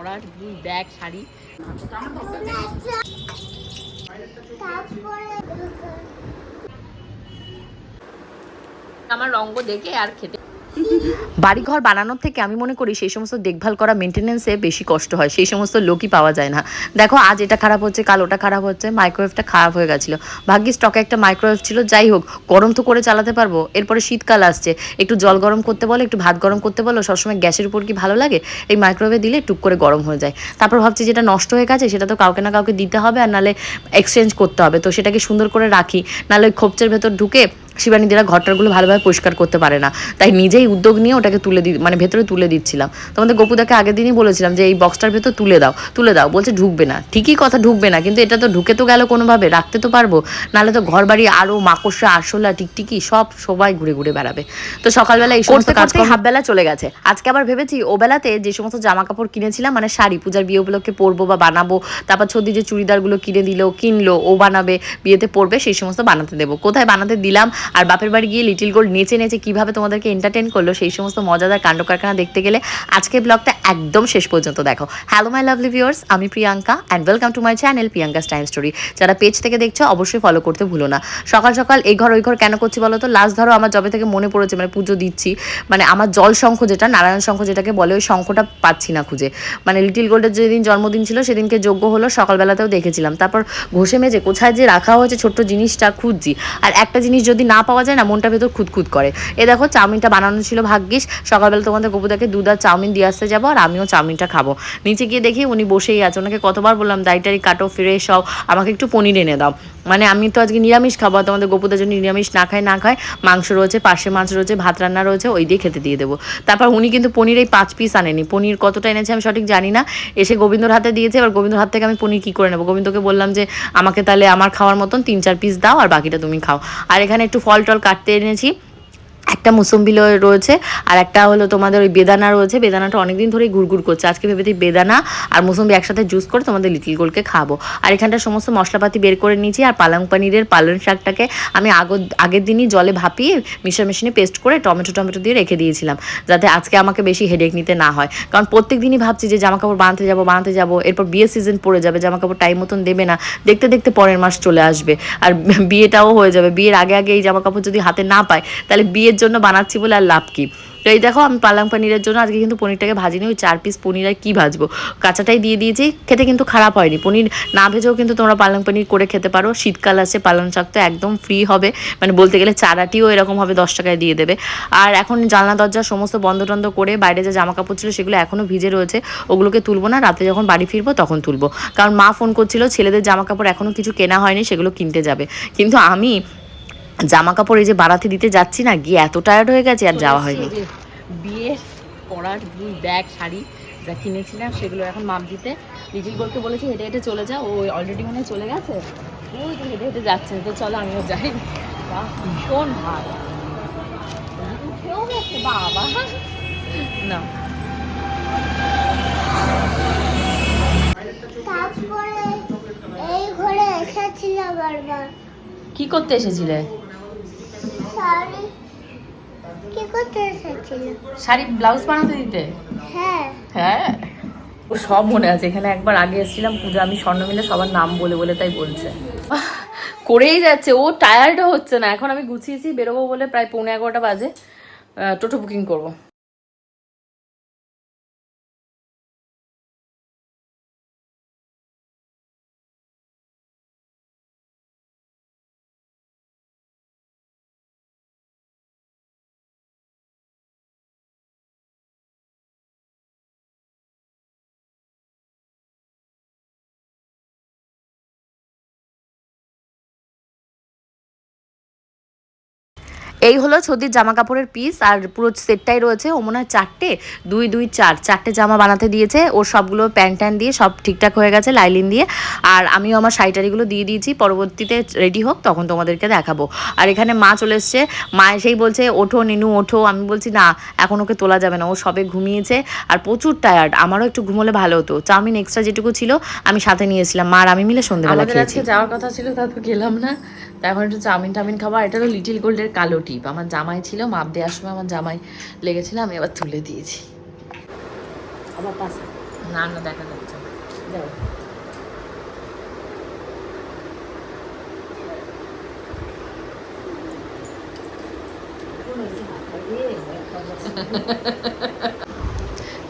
পরার দুই ব্যাগ শাড়ি। আমার রঙ্গ দেখে আর খেতে বাড়িঘর বানানোর থেকে আমি মনে করি সেই সমস্ত দেখভাল করা মেনটেনেন্সে বেশি কষ্ট হয়। সেই সমস্ত লোকই পাওয়া যায় না। দেখো, আজ এটা খারাপ হচ্ছে, কাল ওটা খারাপ হচ্ছে মাইক্রোওয়েভটা খারাপ হয়ে গেছিল। ভাগ্যিস স্টকে একটা মাইক্রোওয়েভ ছিল, যাই হোক, গরম তো করে চালাতে পারব, এরপরে শীতকাল আসছে। একটু জল গরম করতে বলো, একটু ভাত গরম করতে বলো, সবসময় গ্যাসের উপর কি ভালো লাগে? এই মাইক্রোওয়েভে দিলে টুক করে গরম হয়ে যায়। তারপর ভাবছি যেটা নষ্ট হয়ে গেছে, সেটা তো কাউকে না কাউকে দিতে হবে, আর নালে এক্সচেঞ্জ করতে হবে। তো সেটাকে সুন্দর করে রাখি। নাহলে ওই খোপচের ভেতর ঢুকে শিবানীদিরা ঘরটারগুলো ভালোভাবে পরিষ্কার করতে পারে না। তাই নিজেই উদ্যোগ নিয়ে ওটাকে তুলে দি মানে ভেতরে তুলে দিচ্ছিলাম। তোমাদের গপুদাকে আগের দিনই বলেছিলাম যে এই বক্সটার ভেতর তুলে দাও তুলে দাও। বলছে ঢুকবে না। ঠিকই কথা ঢুকবে না। কিন্তু এটা তো ঢুকে তো গেল কোনোভাবে রাখতে তো পারব। নাহলে তো ঘর বাড়ি আরও মাকড়সা আরশোলা টিকটিকি সব সবাই ঘুরে ঘুরে বেড়াবে। তো সকালবেলা এই সমস্ত কাজ হাফ বেলা চলে গেছে। আজকে আবার ভেবেছি ও বেলাতে যে সমস্ত জামা কাপড় কিনেছিলাম মানে শাড়ি পূজার বিয়ে উপলক্ষে পরবো বা বানাবো তারপর ছদি যে চুড়িদারগুলো কিনে দিল কিনলো ও বানাবে বিয়েতে পরবে সেই সমস্ত বানাতে দেবো। কোথায় বানাতে দিলাম? আর বাপের বাড়ি গিয়ে লিটিল গোল্ড নেচে নেচে কীভাবে তোমাদেরকে এন্টারটেন করল সেই সমস্ত মজাদার কাণ্ড কারখানা দেখতে গেলে আজকে ব্লগটা একদম শেষ পর্যন্ত দেখো। হ্যালো মাই লাভলি ভিউয়ার্স আমি Priyanka and welcome to my channel Priyanka's time story যারা পেজ থেকে দেখছ, অবশ্যই ফলো করতে ভুলো না। সকাল সকাল এই ঘর, ওই ঘর কেন করছি বলো তো লাস্ট ধরো আমার জবে থেকে মনে পড়েছে মানে পুজো দিচ্ছি। মানে আমার জল শঙ্খ যেটা, নারায়ণ শঙ্খ যেটাকে বলে, ওই শঙ্খটা পাচ্ছি না খুঁজে। মানে লিটিল গোল্ডের যেদিন জন্মদিন ছিল, সেদিনকে যোগ্য হলো, সকালবেলাতেও দেখেছিলাম। তারপর ঘষে মেজে কোথায় যে রাখা হয়েছে, ছোট্ট জিনিসটা খুঁজছি। আর একটা জিনিস যদি না পাওয়া যায় না, মনটা ভেতর খুঁতখুত করে। এ দেখো, চাউমিনটা বানানো ছিল ভাগ্যিস সকালবেলা তোমাদের গপুদাকে দুধ আর চাউমিন দিয়ে আসতে যাব, আর আমিও চাউমিনটা খাব। নিচে গিয়ে দেখি উনি বসেই আছে। ওনাকে কতবার বললাম দাইটারি কাটো ফিরে সব আমাকে একটু পনির এনে দাও। মানে আমি তো আজকে নিরামিষ খাব তোমাদের গপুদার জন্য নিরামিষ না খায় না খায়, মাংস রয়েছে পাশে মাছ রয়েছে, ভাত রান্না রয়েছে, ওই দিয়ে খেতে দিয়ে দেবো। তারপর উনি কিন্তু পনির এই পাঁচ পিস আনেনি। পনির কতটা এনেছে আমি সঠিক জানি না। এসে গোবিন্দর হাতে দিয়েছে, এবার গোবিন্দর হাত থেকে আমি পনির কী করে নেব? গোবিন্দকে বললাম যে, আমাকে তাহলে আমার খাওয়ার মতন তিন চার পিস দাও, আর বাকিটা তুমি খাও। আর এখানে একটু ফল টল কাটতে এনেছি। একটা মুসম্বি রয়েছে, আর একটা হলো তোমাদের ওই বেদানা রয়েছে। বেদানাটা অনেকদিন ধরেই গুড়গুড় করছে। আজকে ভেবেছি বেদানা আর মুসম্বি একসাথে জুস করে তোমাদের লিটিল গোলকে খাব। আর এখানটা সমস্ত মশলাপাতি বের করে নিয়েছি, আর পালং পানিরের পালং শাকটাকে আমি আগ, আগের দিনই জলে ভাপিয়ে মিক্সার মেশিনে পেস্ট করে টমেটো টমেটো দিয়ে রেখে দিয়েছিলাম, যাতে আজকে আমাকে বেশি হেডেক নিতে না হয়। কারণ প্রত্যেক দিনই ভাবছি যে জামা কাপড় বানাতে যাব বানাতে যাব, এরপর বিয়ের সিজন পড়ে যাবে জামা কাপড় টাইম মতন দেবে না। দেখতে দেখতে পরের মাস চলে আসবে। আর বিয়েটাও হয়ে যাবে। বিয়ের আগে আগে এই জামা কাপড় যদি হাতে না পায় তাহলে বিয়ের জন্য বানাচ্ছি বলে আর লাভ কি? তো এই দেখো, আমি পালং পনিরের জন্য আজকে কিন্তু পনিরটাকে ভাজিনি ওই চার পিস পনির আর কী ভাজবো? কাঁচাটাই দিয়ে দিয়েছি, খেতে কিন্তু খারাপ হয়নি। পনির না ভেজেও কিন্তু তোমরা পালং পনির করে খেতে পারো। শীতকাল আছে পালং শাক তো একদম ফ্রি হবে। মানে বলতে গেলে চারাটিও এরকম হবে, দশ টাকায় দিয়ে দেবে। আর এখন জানলা, দরজা সমস্ত বন্ধ টন্ধ করে বাইরে যে জামা কাপড় ছিল সেগুলো এখনও ভিজে রয়েছে। ওগুলোকে তুলবো না, রাতে যখন বাড়ি ফিরবো তখন তুলবো। কারণ মা ফোন করছিল, ছেলেদের জামা কাপড় এখনও কিছু কেনা হয়নি, সেগুলো কিনতে যাবে। কিন্তু আমি জামা কাপড় এই যে বাড়াতে দিতে যাচ্ছি না গিয়ে এত টায়ার্ড হয়ে গেছে আর যাওয়া হয়নি। বিয়ের পরার দুই ব্যাগ শাড়ি যা কিনেছিলাম সেগুলো এখন মাপ দিতে। লিটিল গোলকে বলেছি হেঁটে হেঁটে চলে যা ও অলরেডি মনে হয় চলে গেছে। ওই তো হেঁটে হেঁটে যাচ্ছে তো চলো আমিও যাই। বাহ, ভীষণ ভালো। বাবা। না। তারপরে এই ঘরে এসেছিলাম বারবার কি করতে এসেছিলে? শাড়ি। কি করতে এসেছিল? শাড়ি ব্লাউজ বানাতে দিতে? হ্যাঁ। হ্যাঁ। ও সব মনে আছে। এখানে একবার আগে এসেছিলাম পূজা আমি স্বর্ণ মিলে সবার নাম বলে বলে তাই বলছে। করেই যাচ্ছে। ও টায়ার্ডও হচ্ছে না। এখন আমি গুছিয়েছি বেরোবো বলে প্রায় পৌনে এগারোটা বাজে। টোটো বুকিং করব। এই হলো ছদির জামা কাপড়ের পিস আর পুরো সেটটাই রয়েছে। ও মনে হয় চারটে দুই দুই চার। চারটে জামা বানাতে দিয়েছে। ওর সবগুলো প্যান্ট ট্যান দিয়ে সব ঠিকঠাক হয়ে গেছে লাইলিন দিয়ে। আর আমিও আমার শাড়িটারিগুলো দিয়ে দিয়েছি। পরবর্তীতে রেডি হোক তখন তোমাদেরকে দেখাবো। আর এখানে মা চলে এসছে। মা এসেই বলছে ওঠো নিনু ওঠো। আমি বলছি না এখন ওকে তোলা যাবে না। ও সবে ঘুমিয়েছে আর প্রচুর টায়ার্ড আমারও একটু ঘুমোলে ভালো হতো। চাউমিন এক্সট্রা যেটুকু ছিল আমি সাথে নিয়েছিলাম। মা আর আমি মিলে সন্ধ্যেবেলা খেয়েছি। যাওয়ার কথা ছিল তা তো গেলাম না। এখন একটু চাউমিন টাউমিন খাব। আর এটা হলো লিটিল গোল্ডের কালো টিপ। আমার জামাই ছিল মাপ দেওয়ার সময় আমার জামাই লেগেছিল আমি আবার তুলে দিয়েছি। আবার পাশে না না দেখা যাচ্ছে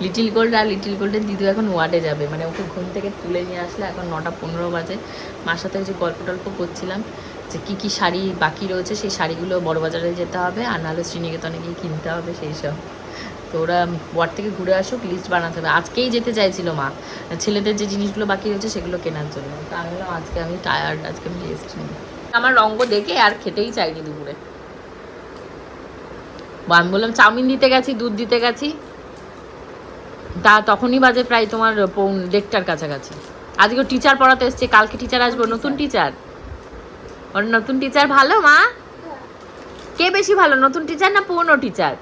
লিটিল গোল্ড আর লিটিল গোল্ডের দিদু এখন ওয়ার্ডে যাবে। মানে ওকে ঘুম থেকে তুলে নিয়ে আসলে এখন নটা পনেরো বাজে। মার সাথে যে গল্প টল্প করছিলাম। যে কী কী শাড়ি বাকি রয়েছে সেই শাড়িগুলো বড় বাজারে যেতে হবে আর নাহলে শ্রীনিকেতনে গিয়ে কিনতে হবে সেই সব। তো ওরা ওয়ার্ড থেকে ঘুরে আসুক লিস্ট বানাতে হবে। আজকেই যেতে চাইছিল মা। ছেলেদের যে জিনিসগুলো বাকি রয়েছে সেগুলো কেনার জন্য। তো আমি বললাম আজকে আমি টায়ার্ড আজকে আমি রেস্ট নিই আমার রঙ্গ দেখে আর খেতেই চাইনি দুপুরে। আমি বললাম চাউমিন দিতে গেছি দুধ দিতে গেছি। তা তখনই বাজে প্রায় তোমার দেড়টার কাছাকাছি। আজকে টিচার পড়াতে এসছে কালকে টিচার আসব নতুন টিচার ওর নতুন টিচার ভালো মা? কে বেশি ভালো নতুন টিচার না পুরনো টিচার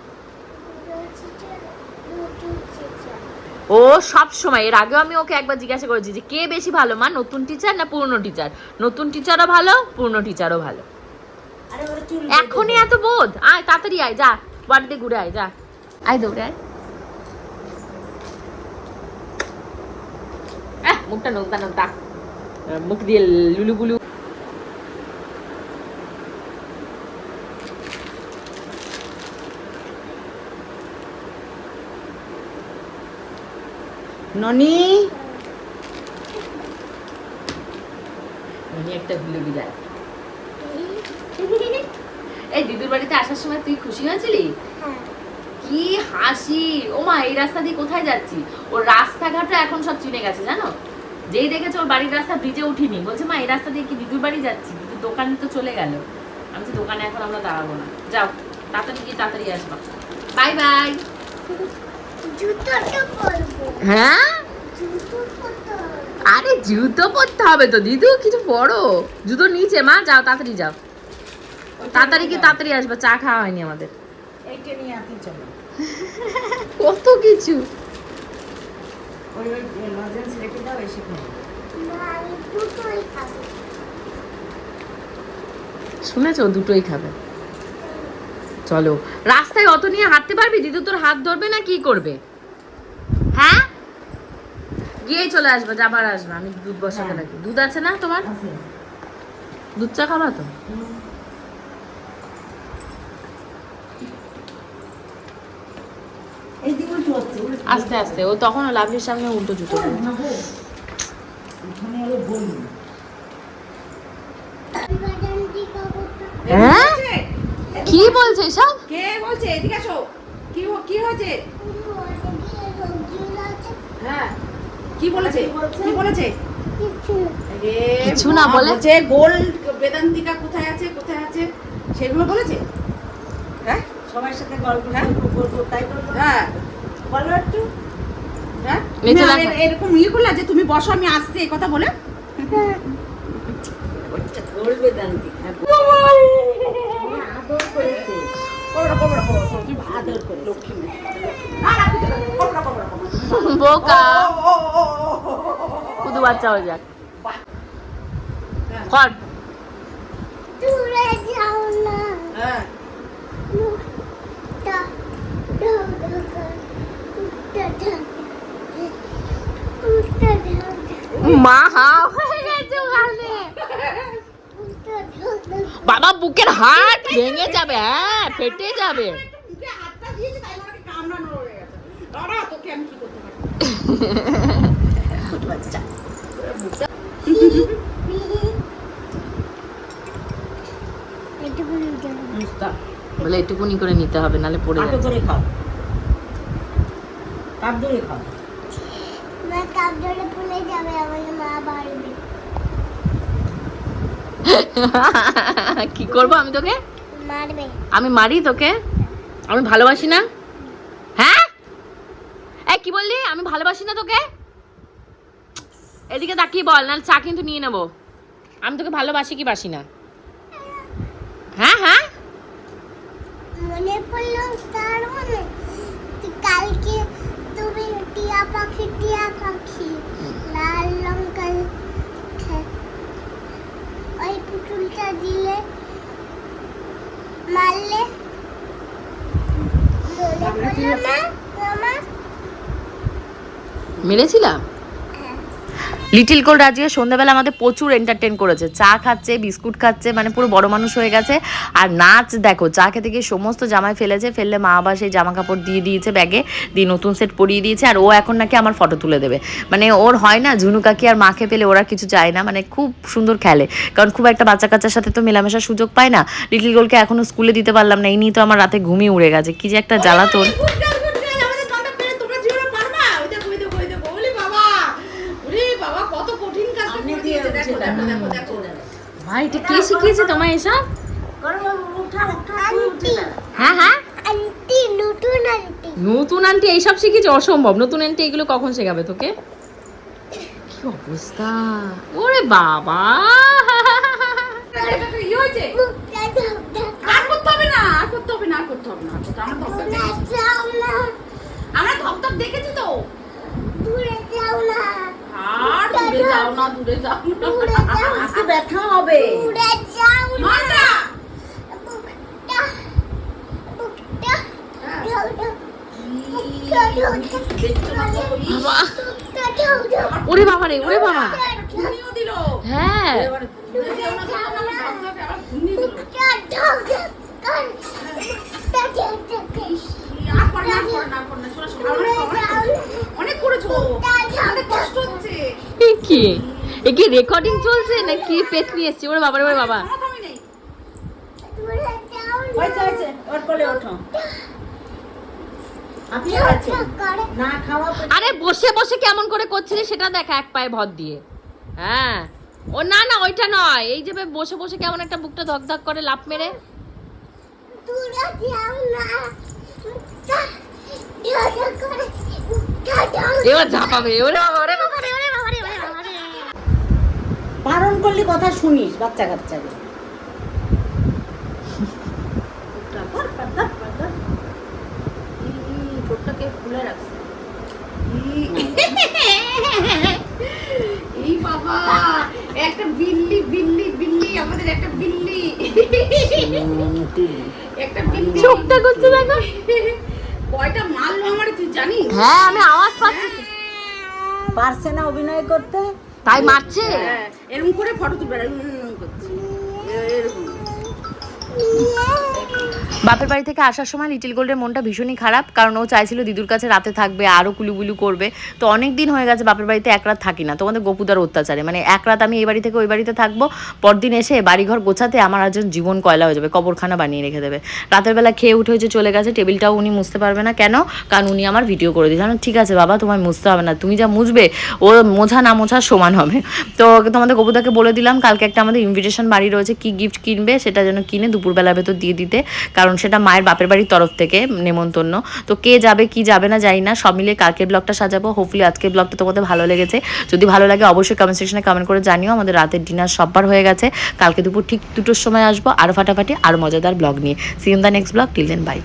ও সব সময় এর আগেও আমি ওকে একবার জিজ্ঞাসা করেছি যে কে বেশি ভালো মা নতুন টিচার না পুরনো টিচার নতুন টিচারও ভালো পুরনো টিচারও ভালো। এখনই এত বোধ? আয় তাড়াতাড়ি আয় যা বাড়িতে ঘুরে আয় যা। আয় দৌড়ে আয়। মুখটা নোকতা নোকতা মুখ দিয়ে লুলু বুলু ননি একটা ভুলে বিদায় এই দিদুর বাড়িতে আসার সময় তুই খুশি হয়েছিলি? কি হাসি। ও মা এই রাস্তা দিয়ে কোথায় যাচ্ছি? ওর রাস্তাঘাটও এখন সব চিনে গেছে জানো? যেই দেখেছে ওর বাড়ির রাস্তা ব্রিজে উঠিনি। বলছে মা এই রাস্তা দিয়ে কি দিদুর বাড়ি যাচ্ছি? কিন্তু দোকানে তো চলে গেল। আমি বলছি, দোকানে এখন আমরা দাঁড়াবো না। যাও তাড়াতাড়ি গিয়ে তাড়াতাড়ি আসবা। Bye bye. হ্যাঁ। আরে জুতো পরতে হবে তো দিদু কিছু পড়ো জুতো নিচে মা যাও তাড়াতাড়ি যাও। তাড়াতাড়ি কি তাড়াতাড়ি আসবে চা খাওয়া হয়নি আমাদের। এইটা নিয়ে আপনি চলো। কত কিছু। শুনেছো দুটোই খাবে। চলো। রাস্তায় অত নিয়ে হাঁটতে পারবি? দিদু তোর হাত ধরবে না কি করবে? হ্যাঁ? গিয়েই চলে আসবে যাবার আসবে। আমি দুধ বসাতে হ্যাঁ। লাগি। দুধ আছে না তোমার? দুধ চা খাবা তো। আস্তে আস্তে। ও তখন লাভলির সামনে উল্টো জুতো? হ্যাঁ? বলছে সব কে বলছে? এদিকে আসো। কি কি হয়েছে? হ্যাঁ। কি বলেছে? কি বলেছে? কিছু না বলে? বলছে গোল বেদান্তিকা কোথায় আছে কোথায় আছে? সেগুলো বলেছে? হ্যাঁ? সবার সাথে গল্প হ্যাঁ? করব, করব তাই করব। হ্যাঁ। বলো একটু। হ্যাঁ? যে তুমি দেখো। এরকম ইয়ে করলা যে তুমি বসো আমি আসছি এই কথা বলে। বলবে দান্তি আদর করেছে করব না, করব না, করব না, করব না, তুমি আদর করে লক্ষ্মী মেয়ে। না না কিছু না, করব না, করব না, করব না। বোকা। কুদু বাচ্চা হয়ে যাক। হ্যাঁ, কর দূরে যাও না হ্যাঁ মুখটা ঢাক ঢাক মুখটা ঢাক মুখটা ঢাক মা হা হয়ে গেছে ওখানে মুখটা ঢাক ঢাক বাবা বুকের হাট ভেঙে যাবে হ্যাঁ ফেটে যাবে। হয়ে বলে এটুকুনি করে নিতে হবে নালে পড়ে যাবে। ধরে খাও। কাপ ধরে খাও। মা কাপ ধরে ভুলে যাবে আমাকে মা বাড়বে কি করব আমি তোকে? মারবে। আমি মারি তোকে? আমি ভালোবাসি না? হ্যাঁ? এই কি বললি? আমি ভালোবাসি না তোকে? এদিকে তাকিয়ে বল নাহলে চা কিন্তু নিয়ে নেব। আমি তোকে ভালোবাসি কি বাসি না? হ্যাঁ হ্যাঁ? মনে পড়ল তার মনে কালকে তুমি টিয়া পাখি টিয়া পাখি লাল লঙ্কা খে- ওই পুতুলটা দিলে মারলে? মেরেছিলাম? লিটিল গোল্ড আজকে সন্ধ্যাবেলা আমাদের প্রচুর এন্টারটেন করেছে। চা খাচ্ছে, বিস্কুট খাচ্ছে মানে পুরো বড় মানুষ হয়ে গেছে। আর নাচ দেখো, চা খেতে গিয়ে সমস্ত জামায় ফেলেছে, ফেললে মা আবার সেই জামা কাপড় দিয়ে দিয়েছে ব্যাগে, দিয়ে নতুন সেট পরিয়ে দিয়েছে, আর ও এখন নাকি আমার ফটো তুলে দেবে। মানে ওর হয় না, ঝুনু কাকি আর মাকে পেলে ওরা কিছু চায় না মানে খুব সুন্দর খেলে। কারণ খুব একটা বাচ্চা কাচ্চার সাথে তো মেলামেশার সুযোগ পায় না। লিটিল গোলকে এখনও স্কুলে দিতে পারলাম না, এই নিয়ে তো আমার রাতে ঘুমিয়ে উড়ে গেছে। কি যে একটা জ্বালাতন গুড গার্ল গুড গার্ল আমাদের দলটা পেরে তোমরা জীবনে পারবা ওই দেখো ওই দেখো ওই দেখো ওরে বাবা ওরে বাবা কত কঠিন কাজ করে দিয়েছে দেখো দেখো দেখো দেখো ভাই, এটা কে শিখিয়েছে তোমায় এসব? হ্যাঁ হ্যাঁ। নতুন আন্টি এইসব শিখেছে অসম্ভব। নতুন আন্টি এগুলো কখন শেখাবে তোকে? কি অবস্থা? ওরে বাবা! দেখেছি তো। আর দূরে যাও না, দূরে যাও না। ব্যথা হবে। ওরে বাবা রে ওরে বাবা। হ্যাঁ। অনেক- করেছ। অনেক কষ্ট হচ্ছে। কি? এ কি রেকর্ডিং চলছে নাকি পেতনি এসছে? ওরে বাবা। রে ওরে বাবা আরে বসে বসে কেমন করে করছিলি সেটা দেখ এক পায়ে ভর দিয়ে। হ্যাঁ। ও না না ওইটা নয়। এই যে বসে বসে কেমন একটা বুকটা ধক ধক করে লাফ মেরে। এবার ঝাপাবে। ওরে বাবা ওরে বাবা ওরে বাবা ওরে বাবা রে। বারণ করলে কথা শুনিস বাচ্চা কাচ্চাকে। ঠোঁটটাকে রাখছে। এই বাবা একটা বিল্লি বিল্লি বিল্লি আমাদের একটা বিল্লি। একটা বিল্লি। চোখটা করছে দেখো কয়টা মারলো আমার তুই জানিস? হ্যাঁ আমি আওয়াজ পাচ্ছি। পারছে না অভিনয় করতে? তাই মারছে? হ্যাঁ, এরকম করে ফটো তুলবে বাপের বাড়ি থেকে আসার সময় লিটিল গোল্ডের মনটা ভীষণই খারাপ, কারণ ও চাইছিল দিদুর কাছে রাতে থাকবে আরও কুলুবুলু করবে। তো অনেক দিন হয়ে গেছে বাপের বাড়িতে এক রাত থাকি না। তোমাদের গোপুদার অত্যাচারে মানে এক রাত আমি এই বাড়ি থেকে ওই বাড়িতে থাকব, পরদিন এসে বাড়িঘর গোছাতে আমার আজ জীবন কয়লা হয়ে যাবে, কবরখানা বানিয়ে রেখে দেবে। রাতের বেলা খেয়ে উঠে হয়েছে চলে গেছে, টেবিলটাও উনি মুছতে পারবে না। কেন? কারণ উনি আমার ভিডিও করে দিয়েছে। ঠিক আছে বাবা, তোমায় মুছতে হবে না। তুমি যা মুছবে, ও মোছা না মোছা সমান হবে। তো তোমাদের গোপুদাকে বলে দিলাম, কালকে একটা আমাদের ইনভিটেশন বাড়ি রয়েছে, কি গিফট কিনবে সেটা যেন কিনে দুপুরবেলার ভেতর দিয়ে দিতে, কারণ সেটা মায়ের বাপের বাড়ির তরফ থেকে নেমন্তন্ন। তো কে যাবে, কি যাবে না যাই না, সব মিলিয়ে কালকের ব্লগটা সাজাবো। হোপফুলি আজকের ব্লগটা তোমাদের ভালো লেগেছে। যদি ভালো লাগে অবশ্যই কমেন্ট সেকশনে কমেন্ট করে জানিও। আমাদের রাতের ডিনার সববার হয়ে গেছে। কালকে দুপুর ঠিক দুটোর সময় আসব। আরও ফাটাফাটি আরও মজাদার ব্লগ নিয়ে। CM the next blog till then bye